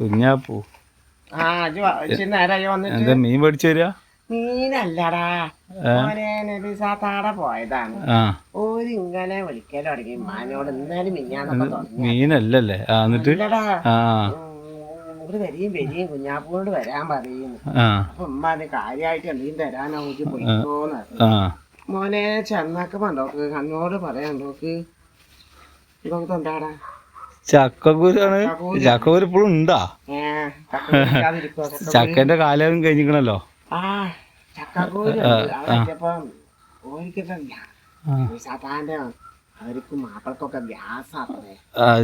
കുഞ്ഞാപ്പൂ. ആ വന്നിട്ട്? എന്താ മീൻ മേടിച്ചു തരിക മീനല്ലടാ. പോയതാണ്. തുടങ്ങി. മാനോട് ഇന്നലെ മിഞ്ഞാന്നൊക്കെ തുടങ്ങി മീനല്ലല്ലേ? ആ എന്നിട്ട്? ഇല്ലടാ ആ. ഇവിടെ വരികയും വരികയും കുഞ്ഞാപ്പോട് വരാൻ പറയുന്നു. അപ്പൊ ഉമ്മ അത് കാര്യമായിട്ട് എന്തെങ്കിലും തരാനോ പോയിക്കോന്ന് മോനെ ചെന്നൊക്കെ പണ്ടോക്ക് കണ്ണോട് പറയാൻ നോക്ക് ഇതൊക്കെ ചക്കക്കൂരാണ് ചക്കക്കൂര്. ഇപ്പോഴും ഉണ്ടാ. ചക്കന്റെ കാലം കഴിഞ്ഞിക്കണല്ലോ അവർക്ക് മാപ്പിളക്കൊക്കെ ഗ്യാസ്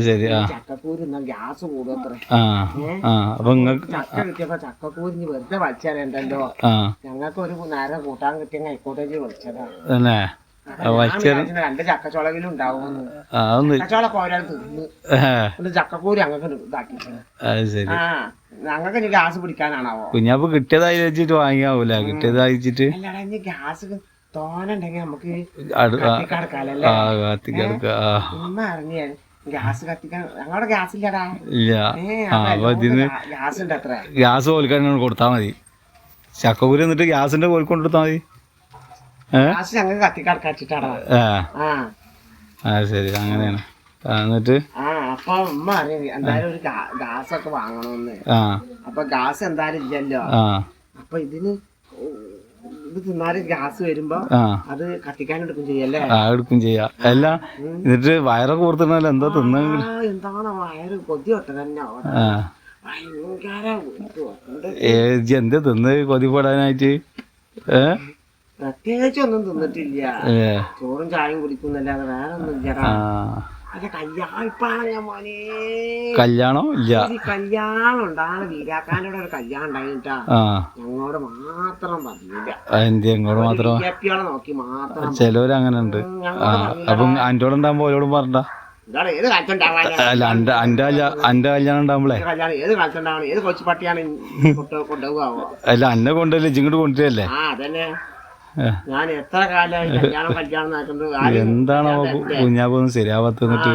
ശരി ചക്കക്കൂര് ഗ്യാസ് കൂടും ആ ആ അപ്പൊ നിങ്ങക്ക് ചക്ക കിട്ടിയപ്പോ ചക്കക്കൂരിഞ്ഞ് വെറുതെ ഞങ്ങൾക്ക് ഒരു നേരം കൂട്ടാൻ കിട്ടിയ കൈക്കോട്ടേജ് വിളിച്ചതാ തന്നെ ഞാൻ വിചാരിച്ചു രണ്ട് ചക്കച്ചോളകിലും ഉണ്ടാവുമെന്ന്. ചക്കച്ചോള ഒരാൾ തിന്ന്. ചക്കക്കൂരി അങ്ങനെ ഇതാക്കി ആ ഞങ്ങൾക്ക് ഇനി ഗ്യാസ് പിടിക്കാനാണാവോ? കുഞ്ഞാപ്പ് കിട്ടിയതായി വെച്ചിട്ട് വാങ്ങിയാവൂല കിട്ടിയതായി വെച്ചിട്ട് അല്ലടാ ഇനി ഗ്യാസ് തോനുണ്ടെങ്കിൽ നമുക്ക് കത്തിക്കടക്കാലല്ലേ? ഉമ്മ അറിഞ്ഞ ഗ്യാസ് കത്തിക്കാൻ ഞങ്ങളുടെ ഗ്യാസ് ഇല്ലടാ. ഇല്ല. ഗ്യാസ് ഉണ്ട് അത്ര ഗ്യാസ് കൊടുത്താൽ മതി. ചക്കപൂരി എന്നിട്ട് ഗ്യാസിന്റെ കോൽക്കൊണ്ടെടുത്താ മതി. ആ. ശരി. അങ്ങനെയാണ്. എന്നിട്ട്? അപ്പൊ ഉമ്മ അറിയാം എന്തായാലും ഒരു ഗ്യാസ് ഒക്കെ വാങ്ങണമെന്ന് അപ്പൊ ഗ്യാസ് എന്തായാലും ഇല്ലല്ലോ. അപ്പൊ ഇതിന് ഇത് തിന്നാൽ ഗ്യാസ് വരുമ്പോ അത് കത്തിക്കാൻ എടുക്കും ചെയ്യല്ലേ? ആ എടുക്കും ചെയ്യാ. അല്ല എന്നിട്ട് വയറൊക്കെ കൊടുത്തിട്ടല്ലോ എന്താ തിന്ന? എന്താണോ വയറ്? കൊതി ഒട്ട തന്നെ ഭയങ്കര എന്താ തിന്ന്? കൊതിപ്പെടാനായിട്ട് ഏ? പ്രത്യേകിച്ച് ഒന്നും തിന്നിട്ടില്ല ചോറും ചായയും കുടിക്കുന്നല്ലാതെ വേറെ ഒന്നും ഇല്ലടാ അല്ല കല്യാണിപ്പാണ് മോനെ. കല്യാണോ? ഇല്ല. കല്യാണം ഉണ്ടാണ് വീരാക്കാന്റെ ഒരു കല്യാണം ഉണ്ടായിട്ടാ. ഞങ്ങളോട് മാത്രം പറഞ്ഞില്ല. എന്ത് എങ്ങോട്ട് മാത്രം? നോക്കി മാത്രം ചിലവര് അങ്ങനെ ഉണ്ട് ഞങ്ങളോട് അപ്പം അന്റോടെ ഉണ്ടാകുമ്പോ ഓരോടും പറഞ്ഞ ഏത് അന്റെ അന്റെ കല്യാ- കല്യാണം ഉണ്ടാവുമ്പളേ. ഏത് കാലത്തുണ്ടാവണം ഏത് കൊച്ചു പട്ടിയാണ് കൊണ്ടുപോകാവോ അല്ല അന്നെ കൊണ്ടല്ലേ ഇങ്ങോട്ട് കൊണ്ടുവരല്ലേ? ആ അതന്നെ. ഞാൻ എത്ര കാലമായി കല്യാണം കല്യാണം നടക്കുന്നത് എന്താണോ ശരിയാവാത്ത എന്നിട്ട്?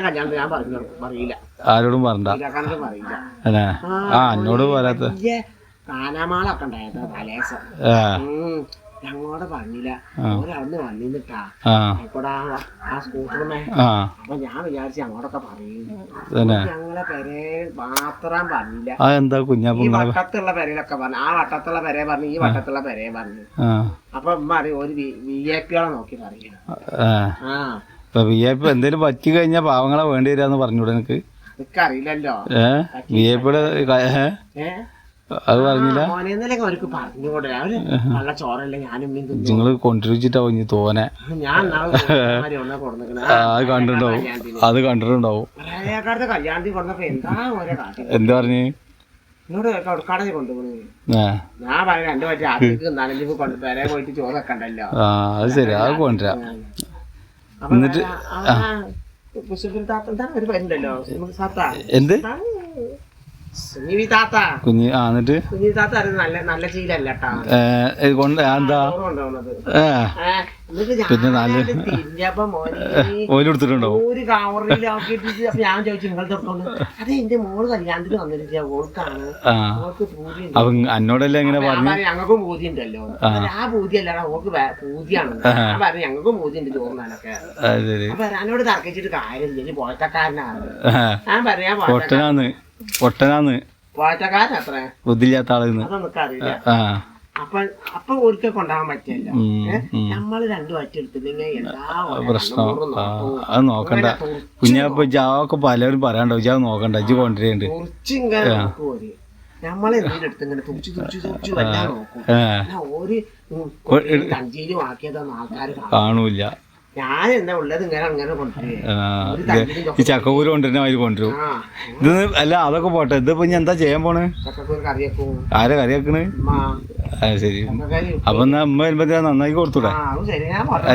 കല്യാണം ഞാൻ പറഞ്ഞു പറയില്ല. ആരോടും പറഞ്ഞ പറയില്ല. ആ എന്നോട് പറയാത്ത വലിയ കാനാമാളൊക്കെ ഉണ്ടായിരുന്നു തലേസം. ഞങ്ങളോട് പറഞ്ഞില്ല. ഒരവിടുന്ന് വന്നിട്ടാ ആ. ആ സ്കൂട്ടറുമേ ആ. അപ്പൊ ഞാൻ വിചാരിച്ചു അങ്ങോട്ടൊക്കെ പറയും. ഞങ്ങളെ പെരെ മാത്രം പറഞ്ഞില്ല. ആ എന്താ കുഞ്ഞാ ഈ വട്ടത്തുള്ള പെരയിലൊക്കെ പറഞ്ഞു. ആ വട്ടത്തുള്ള പെരയെ പറഞ്ഞു ഈ വട്ടത്തുള്ള പെരയെ പറഞ്ഞു. അപ്പൊ ഉമ്മ അറിയും ഒരു വി ഐ പികളെ നോക്കി പറയണം ആ. ഇപ്പൊ വി ഐ പി എന്തേലും പറ്റി കഴിഞ്ഞാൽ പാവങ്ങളെ വേണ്ടി വരാന്ന് പറഞ്ഞൂടെ എനിക്ക് അറിയില്ലല്ലോ. ഏഹ് വി ഐ പിയുടെ അത് പറഞ്ഞില്ല നിങ്ങൾ കൊണ്ടുവച്ചിട്ടാവും ഇനി തോനെ അത് കണ്ടിട്ടുണ്ടാവും അത് കണ്ടിട്ടുണ്ടാവും എന്താ പറഞ്ഞ് അത് ശരി അത് കൊണ്ടുവരാം അപ്പൊ എന്നിട്ട് എന്ത് സുനിവി താത്ത. കുഞ്ഞ് ആ എന്നിട്ട്? സുനിവി താത്ത നല്ല നല്ല ശീലല്ല കൊണ്ട് എന്താ പിന്നെ നല്ല ഏ. ഏ, എന്നിട്ട് ഞാൻ തിരിഞ്ഞപ്പോ മോനെ ഓൽ കൊടുത്തിട്ടുണ്ടാവും ഒരു കവറിലാക്കിയിട്ട് അപ്പൊ ഞാൻ ചോദിച്ചു നിങ്ങൾ തൊട്ടോണ്ട് അതെ എന്റെ മോൾ കല്യാണത്തിന് വന്നിട്ടില്ല ഓൾക്കാണ്. അപ്പൊ അന്നോടല്ലേ എങ്ങനെ പറഞ്ഞു? ഞങ്ങൾക്കും പൂതി ഉണ്ടല്ലോ ആ പൂതി അല്ലടാ ഓൾക്ക് പൂതിയാണ് പറഞ്ഞു ഞങ്ങൾക്കും പൂതി ഉണ്ട് അത് ശരി അപ്പൊ എന്നോട് തർക്കിച്ചിട്ട് കാര്യമില്ല ഇനി ഞാൻ പറയാ പൊട്ടനാന്ന്. പൊട്ടനാന്ന്. അത്ര? ബുദ്ധിയില്ലാത്ത ആളെന്ന് ആ അപ്പൊ അപ്പൊ ഒരിക്കൽ കൊണ്ടാകാൻ പറ്റില്ല ഉം. രണ്ടു. അത് നോക്കണ്ട. കുഞ്ഞാപ്പ ജാവൊക്കെ പലരും പറയാണ്ടോ? ജാവ് നോക്കണ്ട. ഇജ്ജ് കൊണ്ടുവരേണ്ട. നമ്മളെ നോക്കും ഓര് നമ്മളെന്തെങ്കിലും എടുത്ത് ഇങ്ങനെ തുറച്ചു തുറച്ചു തുറച്ചു എല്ലാം നോക്കും. ഒരു ആക്കിയതൊന്നും ആൾക്കാർ കാണൂല. ഞാൻ എന്താ ഉള്ളത് ഇങ്ങനെ അങ്ങനെ ഈ ചക്കക്കൂര് കൊണ്ടുവരുന്ന മാതിരി കൊണ്ടുവരും. ഇത് അല്ല അതൊക്കെ പോട്ടെ. ഇതിപ്പോ ഇനി എന്താ ചെയ്യാൻ പോണ്? ആരാ കറി വെക്കണ് ശരി. അപ്പൊ എന്നാ അമ്മ വരുമ്പോ നന്നാക്കി കൊടുത്തൂടെ.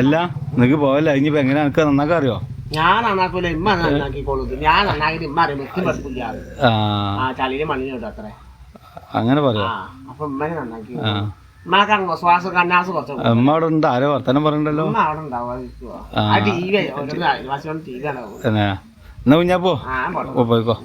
അല്ല നിനക്ക് പോവല്ല? ഇനിയിപ്പോ എങ്ങനെ നിനക്ക് നന്നാക്കാൻ അറിയോ? ഞാൻ നന്നാക്കൂല ഇമ്മ നന്നാക്കിക്കോളൂ. ഞാൻ നന്നാക്കിട്ട് ഇമ്മ അറിയാം. മെത്തി പഠിപ്പില്ല ആ. ആ ചളിയിലും അത്രേ. അങ്ങനെ പറയാ? അപ്പൊ നന്നാക്കി ഉമ്മക്ക് ശ്വാസം കുറച്ച് അമ്മ അവിടെ ഉണ്ട് ആരോ വർത്തനം പറയണ്ടല്ലോ? ഉമ്മ അവിടെ ഉണ്ടാവുക ആ. ഓരോ അയൽവാസിയോട് എന്നാ കുഞ്ഞാപ്പോ ആ പോട്ടെ. പോയിക്കോ.